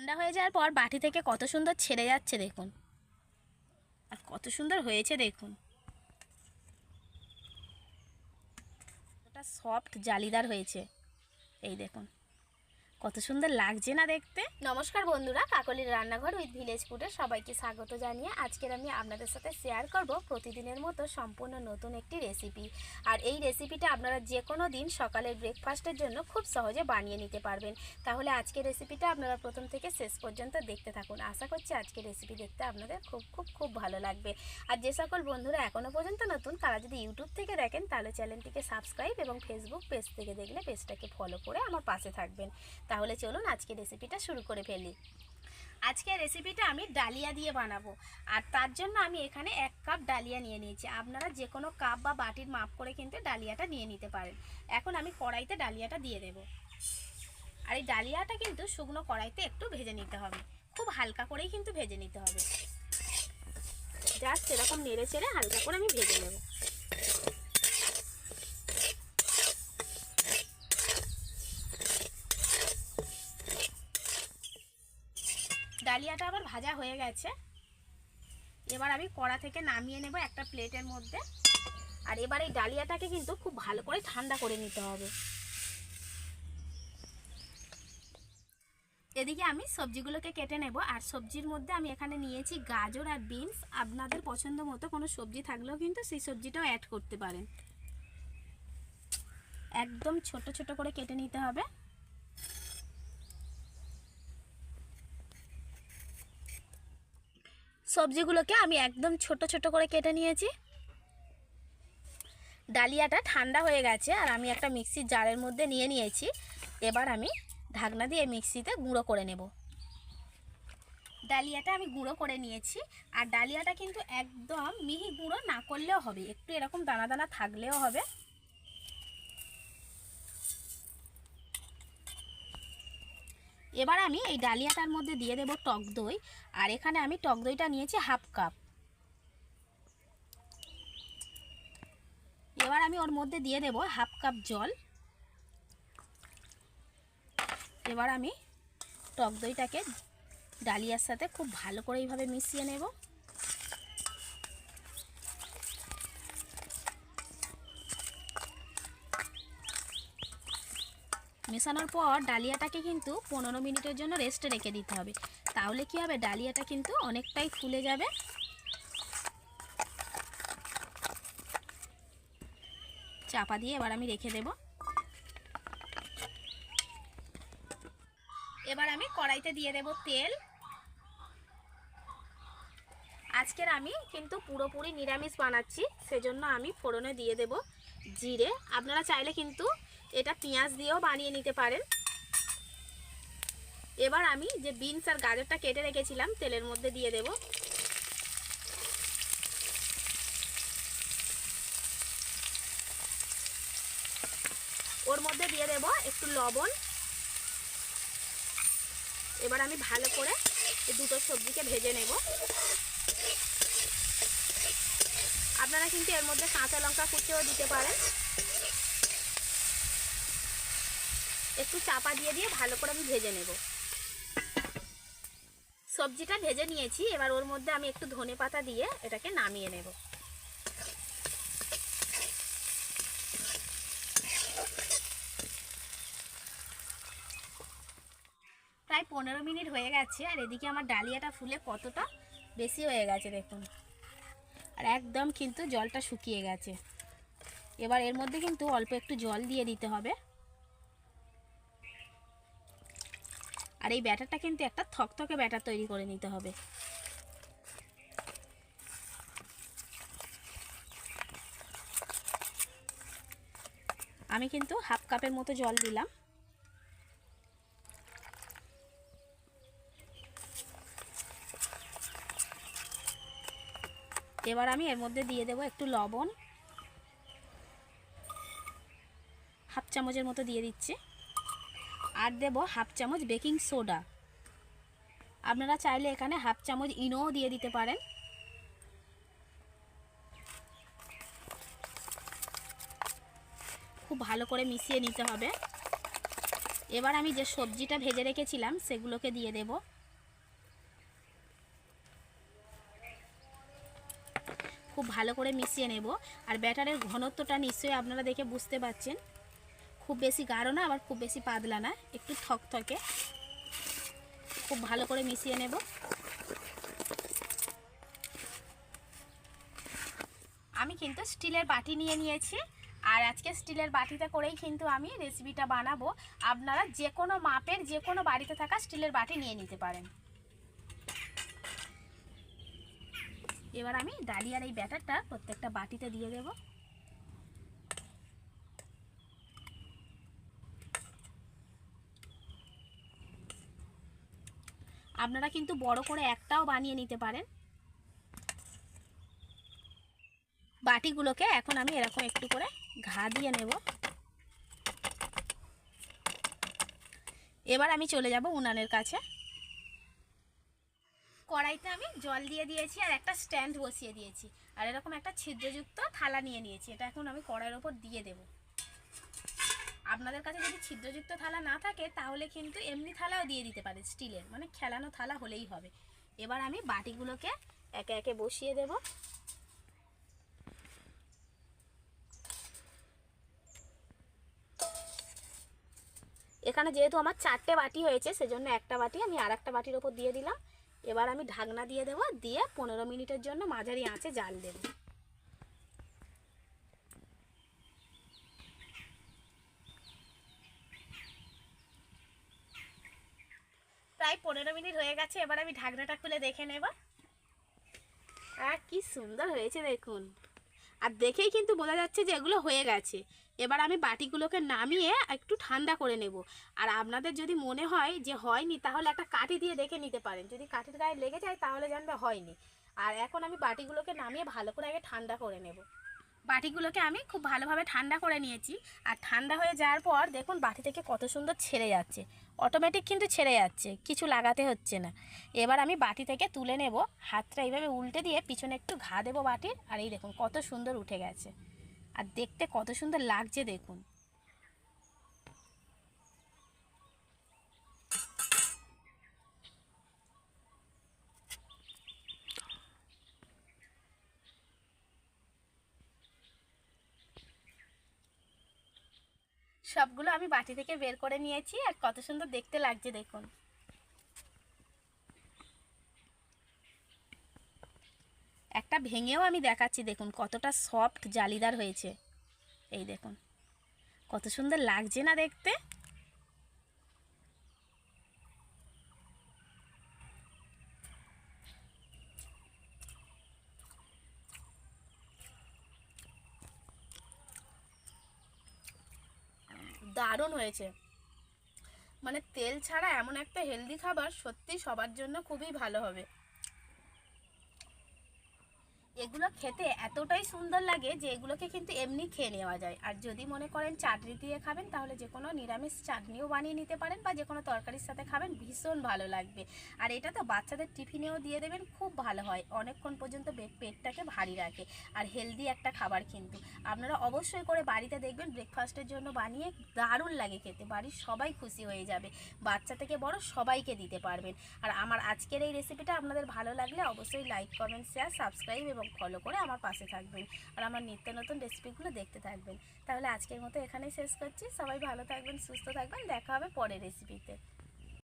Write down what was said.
ঠান্ডা হয়ে যাওয়ার পর বাটি থেকে কত সুন্দর ছেড়ে যাচ্ছে দেখুন। আর কত সুন্দর হয়েছে দেখুন। ওটা সফট জালিদার হয়েছে। এই দেখুন। কত সুন্দর লাগছে না দেখতে। নমস্কার বন্ধুরা, কাকলির রান্নাঘর উইথ ভিলেজ ফুডে সবাইকে স্বাগত জানিয়ে আজকের আমি আপনাদের সাথে শেয়ার করব প্রতিদিনের মতো সম্পূর্ণ নতুন একটি রেসিপি আর এই রেসিপিটা আপনারা যে কোনো দিন সকালের ব্রেকফাস্টের জন্য খুব সহজে বানিয়ে নিতে পারবেন। তাহলে আজকের রেসিপিটা আপনারা প্রথম থেকে শেষ পর্যন্ত দেখতে থাকুন। আশা করছি আজকের রেসিপি দেখতে আপনাদের খুব খুব খুব ভালো লাগবে। আর যে সকল বন্ধুরা এখনও পর্যন্ত নতুন, তারা যদি ইউটিউব থেকে দেখেন, তাহলে চ্যানেলটিকে সাবস্ক্রাইব এবং ফেসবুক পেজ থেকে দেখলে পেজটাকে ফলো করে আমার পাশে থাকবেন। তাহলে চলুন আজকে রেসিপিটা শুরু করে ফেলি। আজকে রেসিপিটা আমি ডালিয়া দিয়ে বানাবো। আর তার জন্য আমি এখানে এক কাপ ডালিয়া নিয়ে নিয়েছি। আপনারা যে কোনো কাপ বা বাটির মাপ করে কিন্তু ডালিয়াটা নিয়ে নিতে পারেন। এখন আমি কড়াইতে ডালিয়াটা দিয়ে দেব। আর এই ডালিয়াটা কিন্তু শুকনো কড়াইতে একটু ভেজে নিতে হবে। খুব হালকা করেই কিন্তু ভেজে নিতে হবে। জাস্ট এরকম নেড়ে চেড়ে হালকা করে আমি ভেজে নেব। ডালিয়াটা আবার ভাজা হয়ে গেছে। এবার আমি কড়া থেকে নামিয়ে নেব একটা প্লেটের মধ্যে। আর এবার এই ডালিয়াটাকে কিন্তু খুব ভালো করে ঠান্ডা করে নিতে হবে। এদিকে আমি সবজিগুলোকে কেটে নেব। আর সবজির মধ্যে আমি এখানে নিয়েছি গাজর আর বিনস। আপনাদের পছন্দ মতো কোনো সবজি থাকলেও কিন্তু সেই সবজিটাও অ্যাড করতে পারেন। একদম ছোট ছোট করে কেটে নিতে হবে। সবজিগুলোকে আমি একদম ছোট ছোট করে কেটে নিয়েছি। ডালিয়াটা ঠান্ডা হয়ে গেছে আর আমি একটা মিক্সির জারের মধ্যে নিয়ে নিয়েছি। এবার আমি ঢাকনা দিয়ে মিক্সিতে গুঁড়ো করে নেব। ডালিয়াটা আমি গুঁড়ো করে নিয়েছি আর ডালিয়াটা কিন্তু একদম মিহি গুঁড়ো না করলেও হবে, একটু এরকম দানা দানা থাকলেও হবে। এবার আমি এই ডালিয়াটার মধ্যে দিয়ে দেব টক দই, আর এখানে আমি টক দইটা নিয়েছি হাফ কাপ। এবার আমি ওর মধ্যে দিয়ে দেব হাফ কাপ জল। এবার আমি টক দইটাকে ডালিয়ার সাথে খুব ভালো করে এইভাবে মিশিয়ে নেব। মেশানোর পর ডালিয়াটাকে কিন্তু পনেরো মিনিটের জন্য রেস্টে রেখে দিতে হবে। তাহলে কি হবে? ডালিয়াটা কিন্তু অনেকটাই ফুলে যাবে। চাপা দিয়ে এবার আমি রেখে দেব। এবার আমি কড়াইতে দিয়ে দেব তেল। আজকের আমি কিন্তু পুরোপুরি নিরামিষ বানাচ্ছি, সেজন্য আমি ফোড়নে দিয়ে দেব জিরে। আপনারা চাইলে কিন্তু এটা পেঁয়াজ দিয়েও বানিয়ে নিতে পারেন। এবার আমি যে বিনস আর গাজরটা কেটে রেখেছিলাম, তেলের মধ্যে দিয়ে দেব। ওর মধ্যে দিয়ে দেব একটু লবণ। এবার আমি ভালো করে দুটো সবজিকে ভেজে নেব। আপনারা কিন্তু এর মধ্যে কাঁচা লঙ্কা কুচিও দিতে পারেন। একটু চাপা দিয়ে দিয়ে ভালো করে আমি ভেজে নেব। সবজিটা ভেজে নিয়েছি, এবার ওর মধ্যে আমি একটু ধনে পাতা দিয়ে এটাকে নামিয়ে নেব। প্রায় পনেরো মিনিট হয়ে গেছে, আর এদিকে আমার ডালিয়াটা ফুলে কতটা বেশি হয়ে গেছে দেখুন। আর একদম কিন্তু জলটা শুকিয়ে গেছে। এবার এর মধ্যে কিন্তু অল্প একটু জল দিয়ে দিতে হবে। আর এই ব্যাটারটা কিন্তু একটা থকথকে ব্যাটার তৈরি করে নিতে হবে। আমি কিন্তু হাফ কাপের মতো জল দিলাম। এবার আমি এর মধ্যে দিয়ে দেব একটু লবণ। হাফ চামচের মতো দিয়ে দিচ্ছি। আর দেব হাফ চামচ বেকিং সোডা। আপনারা চাইলে এখানে হাফ চামচ ইনোও দিয়ে দিতে পারেন। খুব ভালো করে মিশিয়ে নিতে হবে। এবার আমি যে সবজিটা ভেজে রেখেছিলাম, সেগুলোকে দিয়ে দেব। খুব ভালো করে মিশিয়ে নেব। আর ব্যাটারের ঘনত্বটা নিশ্চয়ই আপনারা দেখে বুঝতে পারছেন। খুব বেশি গাঢ় না, আবার খুব বেশি পাতলা না, একটু থকথকে খুব ভালো করে মিশিয়ে নেব। আমি কিন্তু স্টিলের বাটি নিয়ে নিয়েছি, আর আজকে স্টিলের বাটিতে করেই কিন্তু আমি রেসিপিটা বানাবো। আপনারা যে কোনো মাপের যে কোনো বাড়িতে থাকা স্টিলের বাটি নিয়ে নিতে পারেন। এবার আমি ডালিয়ার এই ব্যাটারটা প্রত্যেকটা বাটিতে দিয়ে দেব। আপনারা কিন্তু বড় করে একটাও বানিয়ে নিতে পারেন। বাটিগুলোকে এখন আমি এরকম একটু করে ঘা দিয়ে নেব। এবার আমি চলে যাব উনানের কাছে। কড়াইতে আমি জল দিয়ে দিয়েছি আর একটা স্ট্যান্ড বসিয়ে দিয়েছি। আর এরকম একটা ছিদ্রযুক্ত থালা নিয়ে নিয়েছি। এটা এখন আমি কড়াইয়ের ওপর দিয়ে দেব। আপনাদের কাছে যদি ছিদ্রযুক্ত থালা না থাকে, তাহলে কিন্তু এমনি থালাও দিয়ে দিতে পারে স্টিলের। মানে খেলানো থালা হলেই হবে। এবার আমি বাটিগুলোকে একে একে বসিয়ে দেবো। এখানে যেহেতু আমার চারটে বাটি হয়েছে, সেজন্য একটা বাটি আমি আর একটা বাটির ওপর দিয়ে দিলাম। এবার আমি ঢাকনা দিয়ে দেবো, দিয়ে পনেরো মিনিটের জন্য মাঝারি আঁচে জাল দেব। প্রায় পনেরো মিনিট হয়ে গেছে, এবার আমি ঢাকনাটা খুলে দেখে নেব। আর কি সুন্দর হয়েছে দেখুন। আর দেখেই কিন্তু বোঝা যাচ্ছে যে এগুলো হয়ে গেছে। এবার আমি বাটিগুলোকে নামিয়ে একটু ঠান্ডা করে নেব। আর আপনাদের যদি মনে হয় যে হয়নি, তাহলে একটা কাঠি দিয়ে দেখে নিতে পারেন। যদি কাঠির গায়ে লেগে যায়, তাহলে জানবে হয়নি। আর এখন আমি বাটিগুলোকে নামিয়ে ভালো করে আগে ঠান্ডা করে নেব। বাটিগুলোকে আমি খুব ভালোভাবে ঠান্ডা করে নিয়েছি। আর ঠান্ডা হয়ে যাওয়ার পর দেখুন, বাটি থেকে কত সুন্দর ছেড়ে যাচ্ছে। অটোমেটিক কিন্তু ছেড়ে যাচ্ছে, কিছু লাগাতে হচ্ছে না। এবার আমি বাটি থেকে তুলে নেব, হাতটা এইভাবে উল্টে দিয়ে পিছনে একটু ঘা দেবো বাটির, আর এই দেখুন কত সুন্দর উঠে গেছে। আর দেখতে কত সুন্দর লাগছে, দেখুন। সবগুলো আমি বাটি থেকে বের করে নিয়েছি আর কত সুন্দর দেখতে লাগছে দেখুন। একটা ভেঙেও আমি দেখাচ্ছি দেখুন, কতটা সফট জালিদার হয়েছে। এই দেখুন, কত সুন্দর লাগছে না দেখতে। দারুণ হয়েছে। মানে তেল ছাড়া এমন একটা হেলদি খাবার সত্যি সবার জন্য খুবই ভালো হবে। এগুলো খেতে এতটাই সুন্দর লাগে যে এগুলোকে কিন্তু এমনি খেয়ে নেওয়া যায়। আর যদি মনে করেন চাটনি দিয়ে খাবেন, তাহলে যে কোনো নিরামিষ চাটনিও বানিয়ে নিতে পারেন বা যে কোনো তরকারির সাথে খাবেন, ভীষণ ভালো লাগবে। আর এটা তো বাচ্চাদের টিফিনেও দিয়ে দেবেন, খুব ভালো হয়। অনেকক্ষণ পর্যন্ত পেটটাকে ভারী রাখে। আর হেলদি একটা খাবার কিন্তু। আপনারা অবশ্যই করে বাড়িতে দেখবেন, ব্রেকফাস্টের জন্য বানিয়ে দারুণ লাগে খেতে। বাড়ির সবাই খুশি হয়ে যাবে। বাচ্চা থেকে বড় সবাইকে দিতে পারবেন। আর আমার আজকের এই রেসিপিটা আপনাদের ভালো লাগলে অবশ্যই লাইক কমেন্ট শেয়ার সাবস্ক্রাইব এবং ফলো করে আমার পাশে থাকবেন আর আমার নিত্য নতুন রেসিপিগুলো দেখতে থাকবেন। তাহলে আজকের মতো এখানেই শেষ করছি। সবাই ভালো থাকবেন, সুস্থ থাকবেন। দেখা হবে পরের রেসিপিতে